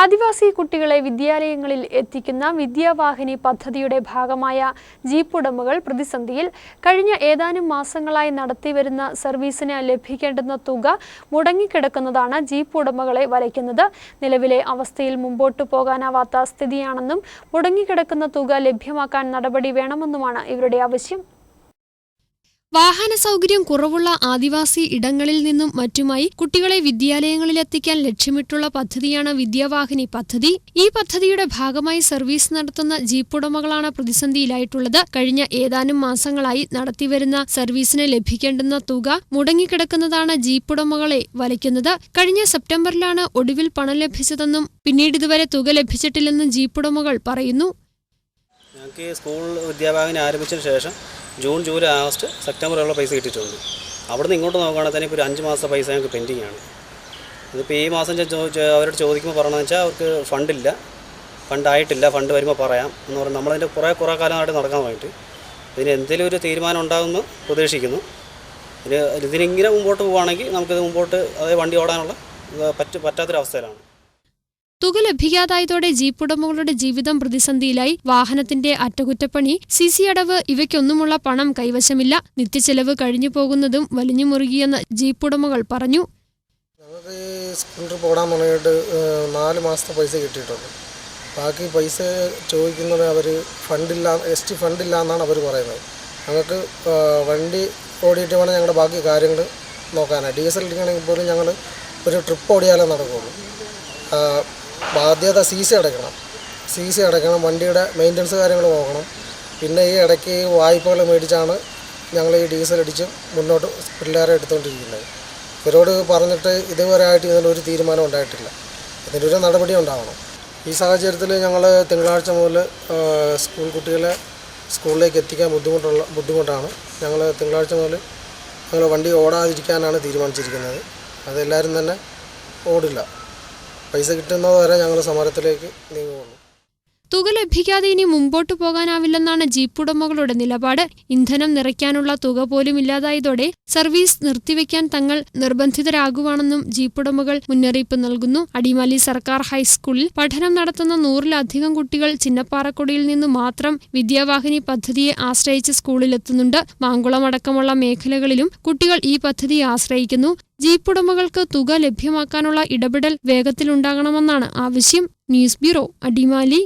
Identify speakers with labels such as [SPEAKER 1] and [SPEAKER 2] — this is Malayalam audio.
[SPEAKER 1] ആദിവാസി കുട്ടികളെ വിദ്യാലയങ്ങളിൽ എത്തിക്കുന്ന വിദ്യാവാഹിനി പദ്ധതിയുടെ ഭാഗമായ ജീപ്പ് ഉടമകൾ പ്രതിസന്ധിയിൽ കഴിഞ്ഞ ഏതാനും മാസങ്ങളായി നടത്തിവരുന്ന സർവീസിന് ലഭിക്കേണ്ടുന്ന തുക മുടങ്ങിക്കിടക്കുന്നതാണ് ജീപ്പ് ഉടമകളെ വലയ്ക്കുന്നത് നിലവിലെ അവസ്ഥയിൽ മുമ്പോട്ടു പോകാനാവാത്ത സ്ഥിതിയാണെന്നും മുടങ്ങിക്കിടക്കുന്ന തുക ലഭ്യമാക്കാൻ നടപടി വേണമെന്നുമാണ് ഇവരുടെ ആവശ്യം. വാഹന സൗകര്യം കുറവുള്ള ആദിവാസി ഇടങ്ങളിൽ നിന്നും മറ്റുമായി കുട്ടികളെ വിദ്യാലയങ്ങളിലെത്തിക്കാൻ ലക്ഷ്യമിട്ടുള്ള പദ്ധതിയാണ് വിദ്യാവാഹിനി പദ്ധതി. ഈ പദ്ധതിയുടെ ഭാഗമായി സർവീസ് നടത്തുന്ന ജീപ്പ് ഉടമകളാണ് പ്രതിസന്ധിയിലായിട്ടുള്ളത്. കഴിഞ്ഞ ഏതാനും മാസങ്ങളായി നടത്തിവരുന്ന സർവീസിന് ലഭിക്കേണ്ടുന്ന തുക മുടങ്ങിക്കിടക്കുന്നതാണ് ജീപ്പ് ഉടമകളെ വലയ്ക്കുന്നത്. കഴിഞ്ഞ സെപ്റ്റംബറിലാണ് ഒടുവിൽ പണം ലഭിച്ചതെന്നും പിന്നീട് ഇതുവരെ തുക ലഭിച്ചിട്ടില്ലെന്നും ജീപ്പ് ഉടമകൾ പറയുന്നു.
[SPEAKER 2] ഞങ്ങൾക്ക് സ്കൂൾ വിദ്യാഭ്യാസം ആരംഭിച്ചതിന് ശേഷം ജൂൺ ജൂലൈ ആഗസ്റ്റ് സെപ്റ്റംബർ ഉള്ള പൈസ കിട്ടിയിട്ടുണ്ട്. അവിടുന്ന് ഇങ്ങോട്ട് നോക്കുകയാണെങ്കിൽ തന്നെ ഇപ്പോൾ ഒരു അഞ്ച് മാസത്തെ പൈസ ഞങ്ങൾക്ക് പെൻഡിങ് ആണ്. ഇതിപ്പോൾ ഈ മാസം അവരോട് ചോദിക്കുമ്പോൾ പറയണമെന്ന് വെച്ചാൽ അവർക്ക് ഫണ്ടില്ല ഫണ്ടായിട്ടില്ല ഫണ്ട് വരുമ്പോൾ പറയാം എന്ന് പറഞ്ഞാൽ നമ്മളതിന്റെ കുറേ കുറേ കാലമായിട്ട് നടക്കാൻ വേണ്ടിയിട്ട് ഇതിന് എന്തെങ്കിലും ഒരു തീരുമാനം ഉണ്ടാകുമെന്ന് പ്രതീക്ഷിക്കുന്നു. ഇതിന് ഇതിനിങ്ങനെ മുമ്പോട്ട് പോവുകയാണെങ്കിൽ നമുക്കിത് മുമ്പോട്ട് അതായത് വണ്ടി ഓടാനുള്ള പറ്റ പറ്റാത്തൊരവസ്ഥയിലാണ്.
[SPEAKER 1] തുക ലഭിക്കാതായതോടെ ജീപ്പ് ഉടമകളുടെ ജീവിതം പ്രതിസന്ധിയിലായി. വാഹനത്തിന്റെ അറ്റകുറ്റപ്പണി സി സി അടവ് ഇവയ്ക്കൊന്നുമുള്ള പണം കൈവശമില്ല. നിത്യച്ചെലവ് കഴിഞ്ഞു പോകുന്നതും വലിഞ്ഞു മുറുകിയെന്ന് ജീപ്പ് ഉടമകൾ പറഞ്ഞു.
[SPEAKER 3] സ്കൂൾ ട്രിപ്പ് ഓടാൻ തുടങ്ങിയിട്ട് നാല് മാസത്തെ പൈസ കിട്ടിയിട്ടുണ്ട്. ബാക്കി പൈസ ചോദിക്കുന്നത് അവർ ഫണ്ടില്ല എസ് ടി ഫണ്ടില്ല എന്നാണ് അവർ പറയുന്നത്. ഞങ്ങൾക്ക് വണ്ടി ഓടിയിട്ട് വേണം ഞങ്ങളുടെ ബാക്കി കാര്യങ്ങൾ നോക്കാനാണ് ഡീസൽ ഇടിക്കുകയാണെങ്കിൽ പോലും ഞങ്ങൾ ഒരു ട്രിപ്പ് ഓടിയാലേ നടക്കുകയുള്ളൂ ബാധ്യത സി സി അടയ്ക്കണം. സി സി അടയ്ക്കണം വണ്ടിയുടെ മെയിന്റനൻസ് കാര്യങ്ങൾ നോക്കണം. പിന്നെ ഈ ഇടയ്ക്ക് വായ്പകൾ മേടിച്ചാണ് ഞങ്ങൾ ഈ ഡീസൽ അടിച്ച് മുന്നോട്ട് പിള്ളേരെ എടുത്തുകൊണ്ടിരിക്കുന്നത്. ഇവരോട് പറഞ്ഞിട്ട് ഇതുവരെ ആയിട്ട് ഇതിനൊരു തീരുമാനം ഉണ്ടായിട്ടില്ല. ഇതിനൊരു നടപടി ഉണ്ടാവണം. ഈ സാഹചര്യത്തിൽ ഞങ്ങൾ തിങ്കളാഴ്ച മുതൽ സ്കൂൾ കുട്ടികളെ സ്കൂളിലേക്ക് എത്തിക്കാൻ ബുദ്ധിമുട്ടുള്ള ബുദ്ധിമുട്ടാണ്. ഞങ്ങൾ തിങ്കളാഴ്ച മുതൽ ഞങ്ങൾ വണ്ടി ഓടാതിരിക്കാനാണ് തീരുമാനിച്ചിരിക്കുന്നത്. അതെല്ലാവരും തന്നെ ഓടില്ല. പൈസ കിട്ടുന്നത് വരെ ഞങ്ങൾ സമരത്തിലേക്ക് നീങ്ങുകയുള്ളൂ.
[SPEAKER 1] തുക ലഭിക്കാതെ ഇനി മുമ്പോട്ടു പോകാനാവില്ലെന്നാണ് ജീപ്പ് ഉടമകളുടെ നിലപാട്. ഇന്ധനം നിറയ്ക്കാനുള്ള തുക പോലും ഇല്ലാതായതോടെ സർവീസ് നിർത്തിവെക്കാൻ തങ്ങൾ നിർബന്ധിതരാകുവാണെന്നും ജീപ്പ് ഉടമകൾ മുന്നറിയിപ്പ് നൽകുന്നു. അടിമാലി സർക്കാർ ഹൈസ്കൂളിൽ പഠനം നടത്തുന്ന നൂറിലധികം കുട്ടികൾ ചിന്നപ്പാറക്കൊടിയിൽ നിന്ന് മാത്രം വിദ്യാവാഹിനി പദ്ധതിയെ ആശ്രയിച്ച് സ്കൂളിലെത്തുന്നുണ്ട്. മാങ്കുളം അടക്കമുള്ള മേഖലകളിലും കുട്ടികൾ ഈ പദ്ധതിയെ ആശ്രയിക്കുന്നു. ജീപ്പ് ഉടമകൾക്ക് തുക ലഭ്യമാക്കാനുള്ള ഇടപെടൽ വേഗത്തിലുണ്ടാകണമെന്നാണ് ആവശ്യം. News bureau Adimali.